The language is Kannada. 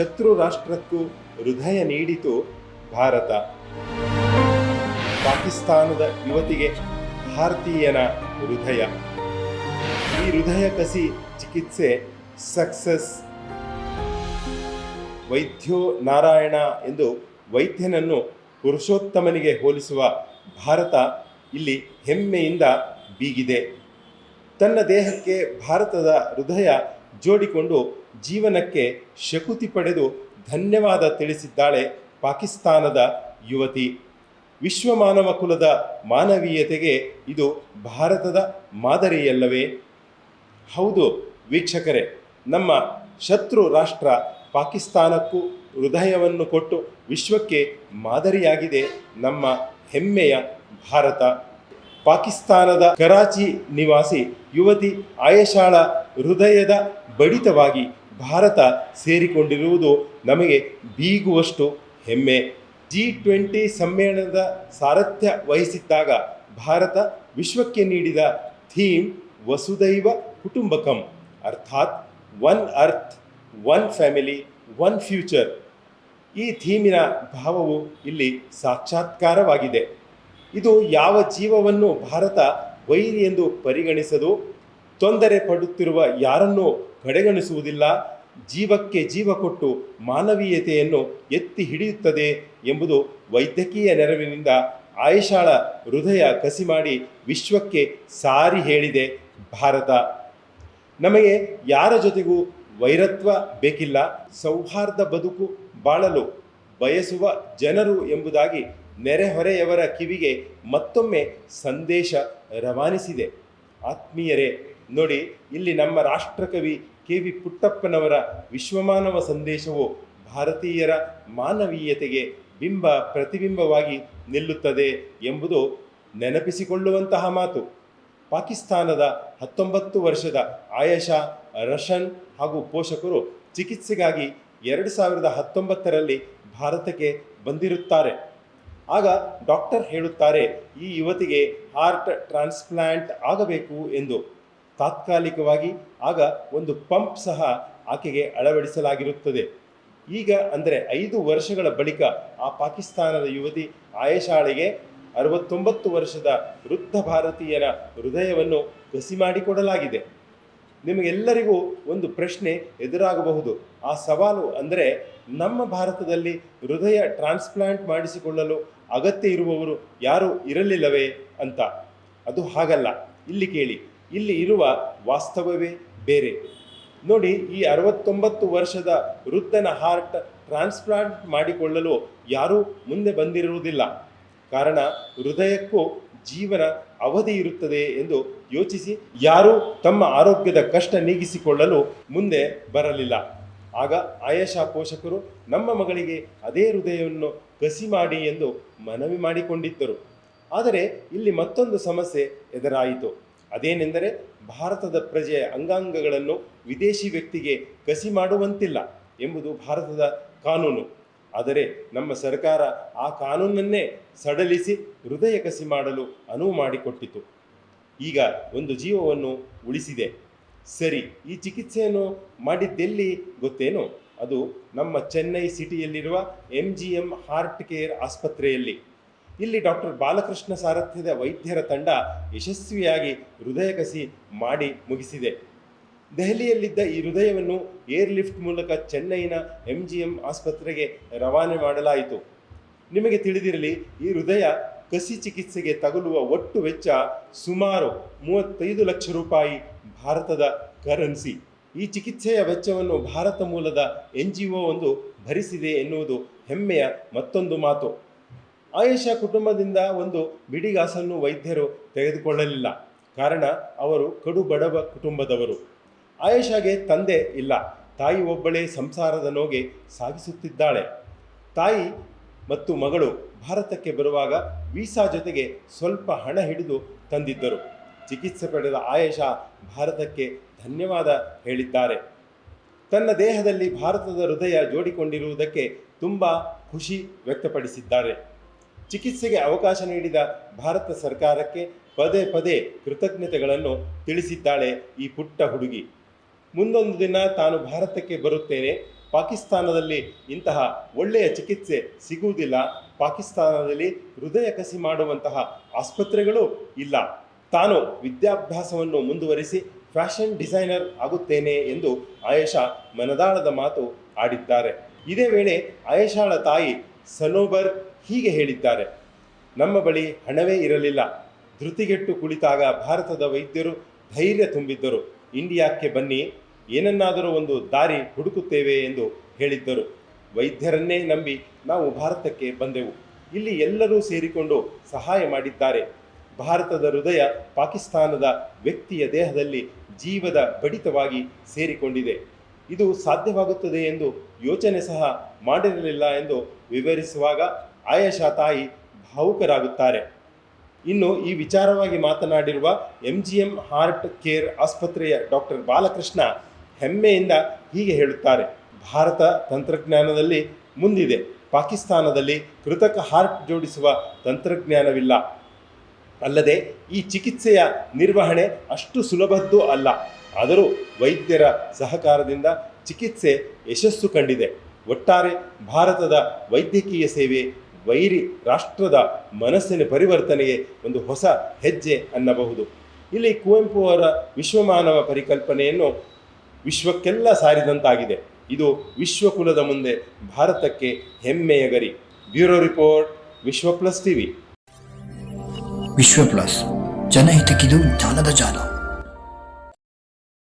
ಶತ್ರು ರಾಷ್ಟ್ರಕ್ಕೂ ಹೃದಯ ನೀಡಿತು ಭಾರತ. ಪಾಕಿಸ್ತಾನದ ಯುವತಿಗೆ ಭಾರತೀಯನ ಹೃದಯ. ಈ ಹೃದಯ ಕಸಿ ಚಿಕಿತ್ಸೆ ಸಕ್ಸಸ್. ವೈದ್ಯೋ ನಾರಾಯಣ ಎಂದು ವೈದ್ಯನನ್ನು ಪುರುಷೋತ್ತಮನಿಗೆ ಹೋಲಿಸುವ ಭಾರತ ಇಲ್ಲಿ ಹೆಮ್ಮೆಯಿಂದ ಬೀಗಿದೆ. ತನ್ನ ದೇಹಕ್ಕೆ ಭಾರತದ ಹೃದಯ ಜೋಡಿಕೊಂಡು ಜೀವನಕ್ಕೆ ಶಕುತಿ ಪಡೆದು ಧನ್ಯವಾದ ತಿಳಿಸಿದ್ದಾಳೆ ಪಾಕಿಸ್ತಾನದ ಯುವತಿ. ವಿಶ್ವಮಾನವ ಕುಲದ ಮಾನವೀಯತೆಗೆ ಇದು ಭಾರತದ ಮಾದರಿಯಲ್ಲವೇ? ಹೌದು ವೀಕ್ಷಕರೇ, ನಮ್ಮ ಶತ್ರು ರಾಷ್ಟ್ರ ಪಾಕಿಸ್ತಾನಕ್ಕೂ ಹೃದಯವನ್ನು ಕೊಟ್ಟು ವಿಶ್ವಕ್ಕೆ ಮಾದರಿಯಾಗಿದೆ ನಮ್ಮ ಹೆಮ್ಮೆಯ ಭಾರತ. ಪಾಕಿಸ್ತಾನದ ಕರಾಚಿ ನಿವಾಸಿ ಯುವತಿ ಆಯಶಾಳ ಹೃದಯದ ಬಡಿತವಾಗಿ ಭಾರತ ಸೇರಿಕೊಂಡಿರುವುದು ನಮಗೆ ಬೀಗುವಷ್ಟು ಹೆಮ್ಮೆ. ಜಿ ಟ್ವೆಂಟಿ ಸಮ್ಮೇಳನದ ಸಾರಥ್ಯ ವಹಿಸಿದ್ದಾಗ ಭಾರತ ವಿಶ್ವಕ್ಕೆ ನೀಡಿದ ಥೀಮ್ ವಸುದೈವ ಕುಟುಂಬಕಂ, ಅರ್ಥಾತ್ one earth one family, one future. ಈ ಥೀಮಿನ ಭಾವವು ಇಲ್ಲಿ ಸಾಕ್ಷಾತ್ಕಾರವಾಗಿದೆ. ಇದು ಯಾವ ಜೀವವನ್ನು ಭಾರತ ವೈರಿ ಎಂದು ಪರಿಗಣಿಸದು? ತೊಂದರೆ ಪಡುತ್ತಿರುವ ಯಾರನ್ನೂ ಕಡೆಗಣಿಸುವುದಿಲ್ಲ. ಜೀವಕ್ಕೆ ಜೀವ ಕೊಟ್ಟು ಮಾನವೀಯತೆಯನ್ನು ಎತ್ತಿ ಹಿಡಿಯುತ್ತದೆ ಎಂಬುದು ವೈದ್ಯಕೀಯ ನೆರವಿನಿಂದ ಆಯಶಾಳ ಹೃದಯ ಕಸಿ ಮಾಡಿ ವಿಶ್ವಕ್ಕೆ ಸಾರಿ ಹೇಳಿದೆ ಭಾರತ. ನಮಗೆ ಯಾರ ಜೊತೆಗೂ ವೈರತ್ವ ಬೇಕಿಲ್ಲ. ಸೌಹಾರ್ದ ಬದುಕು ಬಾಳಲು ಬಯಸುವ ಜನರು ಎಂಬುದಾಗಿ ನೆರೆಹೊರೆಯವರ ಕಿವಿಗೆ ಮತ್ತೊಮ್ಮೆ ಸಂದೇಶ ರವಾನಿಸಿದೆ. ಆತ್ಮೀಯರೇ ನೋಡಿ, ಇಲ್ಲಿ ನಮ್ಮ ರಾಷ್ಟ್ರಕವಿ ಕೆ. ವಿ. ಪುಟ್ಟಪ್ಪನವರ ವಿಶ್ವಮಾನವ ಸಂದೇಶವು ಭಾರತೀಯರ ಮಾನವೀಯತೆಗೆ ಬಿಂಬ ಪ್ರತಿಬಿಂಬವಾಗಿ ನಿಲ್ಲುತ್ತದೆ ಎಂಬುದು ನೆನಪಿಸಿಕೊಳ್ಳುವಂತಹ ಮಾತು. ಪಾಕಿಸ್ತಾನದ ಹತ್ತೊಂಬತ್ತು ವರ್ಷದ ಆಯಶಾ ರಷನ್ ಹಾಗೂ ಪೋಷಕರು ಚಿಕಿತ್ಸೆಗಾಗಿ ಎರಡು ಸಾವಿರದ ಹತ್ತೊಂಬತ್ತರಲ್ಲಿ ಭಾರತಕ್ಕೆ ಬಂದಿರುತ್ತಾರೆ. ಆಗ ಡಾಕ್ಟರ್ ಹೇಳುತ್ತಾರೆ, ಈ ಯುವತಿಗೆ ಹಾರ್ಟ್ ಟ್ರಾನ್ಸ್ಪ್ಲಾಂಟ್ ಆಗಬೇಕು ಎಂದು. ತಾತ್ಕಾಲಿಕವಾಗಿ ಆಗ ಒಂದು ಪಂಪ್ ಸಹ ಆಕೆಗೆ ಅಳವಡಿಸಲಾಗಿರುತ್ತದೆ. ಈಗ ಅಂದರೆ ಐದು ವರ್ಷಗಳ ಬಳಿಕ ಆ ಪಾಕಿಸ್ತಾನದ ಯುವತಿ ಆಯಶಾಳಿಗೆ ಅರವತ್ತೊಂಬತ್ತು ವರ್ಷದ ವೃದ್ಧ ಭಾರತೀಯನ ಹೃದಯವನ್ನು ಕಸಿ ಮಾಡಿಕೊಡಲಾಗಿದೆ. ನಿಮಗೆಲ್ಲರಿಗೂ ಒಂದು ಪ್ರಶ್ನೆ ಎದುರಾಗಬಹುದು. ಆ ಸವಾಲು ಅಂದರೆ ನಮ್ಮ ಭಾರತದಲ್ಲಿ ಹೃದಯ ಟ್ರಾನ್ಸ್ಪ್ಲಾಂಟ್ ಮಾಡಿಸಿಕೊಳ್ಳಲು ಅಗತ್ಯ ಇರುವವರು ಯಾರೂ ಇರಲಿಲ್ಲವೇ ಅಂತ. ಅದು ಹಾಗಲ್ಲ. ಇಲ್ಲಿ ಕೇಳಿ. ಇಲ್ಲಿ ಇರುವ ವಾಸ್ತವವೇ ಬೇರೆ. ನೋಡಿ, ಈ ಅರವತ್ತೊಂಬತ್ತು ವರ್ಷದ ವೃದ್ಧನ ಹಾರ್ಟ್ ಟ್ರಾನ್ಸ್ಪ್ಲಾಂಟ್ ಮಾಡಿಕೊಳ್ಳಲು ಯಾರೂ ಮುಂದೆ ಬಂದಿರುವುದಿಲ್ಲ. ಕಾರಣ, ಹೃದಯಕ್ಕೂ ಜೀವನ ಅವಧಿ ಇರುತ್ತದೆ ಎಂದು ಯೋಚಿಸಿ ಯಾರೂ ತಮ್ಮ ಆರೋಗ್ಯದ ಕಷ್ಟ ನೀಗಿಸಿಕೊಳ್ಳಲು ಮುಂದೆ ಬರಲಿಲ್ಲ. ಆಗ ಆಯಶಾ ಪೋಷಕರು, ನಮ್ಮ ಮಗಳಿಗೆ ಅದೇ ಹೃದಯವನ್ನು ಕಸಿ ಮಾಡಿ ಎಂದು ಮನವಿ ಮಾಡಿಕೊಂಡಿದ್ದರು. ಆದರೆ, ಇಲ್ಲಿ ಮತ್ತೊಂದು ಸಮಸ್ಯೆ ಎದುರಾಯಿತು. ಅದೇನೆಂದರೆ ಭಾರತದ ಪ್ರಜೆಯ ಅಂಗಾಂಗಗಳನ್ನು ವಿದೇಶಿ ವ್ಯಕ್ತಿಗೆ ಕಸಿ ಮಾಡುವಂತಿಲ್ಲ ಎಂಬುದು ಭಾರತದ ಕಾನೂನು. ಆದರೆ ನಮ್ಮ ಸರ್ಕಾರ ಆ ಕಾನೂನನ್ನೇ ಸಡಲಿಸಿ ಹೃದಯ ಕಸಿ ಮಾಡಲು ಅನುವು ಮಾಡಿಕೊಟ್ಟಿತು. ಈಗ ಒಂದು ಜೀವವನ್ನು ಉಳಿಸಿದೆ. ಸರಿ, ಈ ಚಿಕಿತ್ಸೆಯನ್ನು ಮಾಡಿದ್ದೆಲ್ಲಿ ಗೊತ್ತೇನು? ಅದು ನಮ್ಮ Chennai ಸಿಟಿಯಲ್ಲಿರುವ M G M heart care ಆಸ್ಪತ್ರೆಯಲ್ಲಿ. ಇಲ್ಲಿ ಡಾಕ್ಟರ್ ಬಾಲಕೃಷ್ಣ ಸಾರಥ್ಯದ ವೈದ್ಯರ ತಂಡ ಯಶಸ್ವಿಯಾಗಿ ಹೃದಯ ಕಸಿ ಮಾಡಿ ಮುಗಿಸಿದೆ. ದೆಹಲಿಯಲ್ಲಿದ್ದ ಈ ಹೃದಯವನ್ನು ಏರ್ ಲಿಫ್ಟ್ ಮೂಲಕ ಚೆನ್ನೈನ ಎಂ ಜಿ ಎಂ ಆಸ್ಪತ್ರೆಗೆ ರವಾನೆ ಮಾಡಲಾಯಿತು. ನಿಮಗೆ ತಿಳಿದಿರಲಿ, ಈ ಹೃದಯ ಕಸಿ ಚಿಕಿತ್ಸೆಗೆ ತಗುಲುವ ಒಟ್ಟು ವೆಚ್ಚ ಸುಮಾರು ಮೂವತ್ತೈದು ಲಕ್ಷ ರೂಪಾಯಿ ಭಾರತದ ಕರೆನ್ಸಿ. ಈ ಚಿಕಿತ್ಸೆಯ ವೆಚ್ಚವನ್ನು ಭಾರತ ಮೂಲದ ಎನ್ ಜಿ ಒಂದು ಭರಿಸಿದೆ ಎನ್ನುವುದು ಹೆಮ್ಮೆಯ ಮತ್ತೊಂದು ಮಾತು. ಆಯೇಷಾ ಕುಟುಂಬದಿಂದ ಒಂದು ಬಿಡಿಗಾಸನ್ನು ವೈದ್ಯರು ತೆಗೆದುಕೊಳ್ಳಲಿಲ್ಲ. ಕಾರಣ, ಅವರು ಕಡು ಬಡವ ಕುಟುಂಬದವರು. ಆಯೇಷಾಗೆ ತಂದೆ ಇಲ್ಲ. ತಾಯಿ ಒಬ್ಬಳೇ ಸಂಸಾರದ ನೋಗೆ ಸಾಗಿಸುತ್ತಿದ್ದಾಳೆ. ತಾಯಿ ಮತ್ತು ಮಗಳು ಭಾರತಕ್ಕೆ ಬರುವಾಗ ವೀಸಾ ಜೊತೆಗೆ ಸ್ವಲ್ಪ ಹಣ ಹಿಡಿದು ತಂದಿದ್ದರು. ಚಿಕಿತ್ಸೆ ಪಡೆದ ಆಯೇಷಾ ಭಾರತಕ್ಕೆ ಧನ್ಯವಾದ ಹೇಳಿದ್ದಾರೆ. ತನ್ನ ದೇಹದಲ್ಲಿ ಭಾರತದ ಹೃದಯ ಜೋಡಿಕೊಂಡಿರುವುದಕ್ಕೆ ತುಂಬ ಖುಷಿ ವ್ಯಕ್ತಪಡಿಸಿದ್ದಾರೆ. ಚಿಕಿತ್ಸೆಗೆ ಅವಕಾಶ ನೀಡಿದ ಭಾರತ ಸರ್ಕಾರಕ್ಕೆ ಪದೇ ಪದೇ ಕೃತಜ್ಞತೆಗಳನ್ನು ತಿಳಿಸಿದ್ದಾಳೆ ಈ ಪುಟ್ಟ ಹುಡುಗಿ. ಮುಂದೊಂದು ದಿನ ತಾನು ಭಾರತಕ್ಕೆ ಬರುತ್ತೇನೆ. ಪಾಕಿಸ್ತಾನದಲ್ಲಿ ಇಂತಹ ಒಳ್ಳೆಯ ಚಿಕಿತ್ಸೆ ಸಿಗುವುದಿಲ್ಲ. ಪಾಕಿಸ್ತಾನದಲ್ಲಿ ಹೃದಯ ಕಸಿ ಮಾಡುವಂತಹ ಆಸ್ಪತ್ರೆಗಳು ಇಲ್ಲ. ತಾನು ವಿದ್ಯಾಭ್ಯಾಸವನ್ನು ಮುಂದುವರಿಸಿ ಫ್ಯಾಷನ್ ಡಿಸೈನರ್ ಆಗುತ್ತೇನೆ ಎಂದು ಆಯೇಷಾ ಮನದಾಳದ ಮಾತು ಆಡಿದ್ದಾರೆ. ಇದೇ ವೇಳೆ ಆಯೇಷಾಳ ತಾಯಿ ಸನೋಬರ್ ಹೀಗೆ ಹೇಳಿದ್ದಾರೆ. ನಮ್ಮ ಬಳಿ ಹಣವೇ ಇರಲಿಲ್ಲ. ಧೃತಿಗೆಟ್ಟು ಕುಳಿತಾಗ ಭಾರತದ ವೈದ್ಯರು ಧೈರ್ಯ ತುಂಬಿದ್ದರು. ಇಂಡಿಯಾಕ್ಕೆ ಬನ್ನಿ, ಏನನ್ನಾದರೂ ಒಂದು ದಾರಿ ಹುಡುಕುತ್ತೇವೆ ಎಂದು ಹೇಳಿದ್ದರು. ವೈದ್ಯರನ್ನೇ ನಂಬಿ ನಾವು ಭಾರತಕ್ಕೆ ಬಂದೆವು. ಇಲ್ಲಿ ಎಲ್ಲರೂ ಸೇರಿಕೊಂಡು ಸಹಾಯ ಮಾಡಿದ್ದಾರೆ. ಭಾರತದ ಹೃದಯ ಪಾಕಿಸ್ತಾನದ ವ್ಯಕ್ತಿಯ ದೇಹದಲ್ಲಿ ಜೀವದ ಬಡಿತವಾಗಿ ಸೇರಿಕೊಂಡಿದೆ. ಇದು ಸಾಧ್ಯವಾಗುತ್ತದೆ ಎಂದು ಯೋಚನೆ ಸಹ ಮಾಡಿರಲಿಲ್ಲ ಎಂದು ವಿವರಿಸುವಾಗ ಆಯಶಾ ತಾಯಿ ಭಾವುಕರಾಗುತ್ತಾರೆ. ಇನ್ನು ಈ ವಿಚಾರವಾಗಿ ಮಾತನಾಡಿರುವ M G M heart care ಆಸ್ಪತ್ರೆಯ ಡಾಕ್ಟರ್ ಬಾಲಕೃಷ್ಣ ಹೆಮ್ಮೆಯಿಂದ ಹೀಗೆ ಹೇಳುತ್ತಾರೆ. ಭಾರತ ತಂತ್ರಜ್ಞಾನದಲ್ಲಿ ಮುಂದಿದೆ. ಪಾಕಿಸ್ತಾನದಲ್ಲಿ ಕೃತಕ ಹಾರ್ಟ್ ಜೋಡಿಸುವ ತಂತ್ರಜ್ಞಾನವಿಲ್ಲ. ಅಲ್ಲದೆ ಈ ಚಿಕಿತ್ಸೆಯ ನಿರ್ವಹಣೆ ಅಷ್ಟು ಸುಲಭದ್ದು ಅಲ್ಲ. ಆದರೂ ವೈದ್ಯರ ಸಹಕಾರದಿಂದ ಚಿಕಿತ್ಸೆ ಯಶಸ್ಸು ಕಂಡಿದೆ. ಒಟ್ಟಾರೆ ಭಾರತದ ವೈದ್ಯಕೀಯ ಸೇವೆ ವೈರಿ ರಾಷ್ಟ್ರದ ಮನಸ್ಸಿನ ಪರಿವರ್ತನೆಗೆ ಒಂದು ಹೊಸ ಹೆಜ್ಜೆ ಅನ್ನಬಹುದು. ಇಲ್ಲಿ ಕುವೆಂಪು ಅವರ ವಿಶ್ವಮಾನವ ಪರಿಕಲ್ಪನೆಯನ್ನು ವಿಶ್ವಕ್ಕೆಲ್ಲ ಸಾರಿದಂತಾಗಿದೆ. ಇದು ವಿಶ್ವಕುಲದ ಮುಂದೆ ಭಾರತಕ್ಕೆ ಹೆಮ್ಮೆಯ ಗರಿ bureau report Vishwa plus TV. Vishwa plus ಜನಹಿತಕ್ಕಿದು ಜ್ಞಾನದ ಜಾಲ.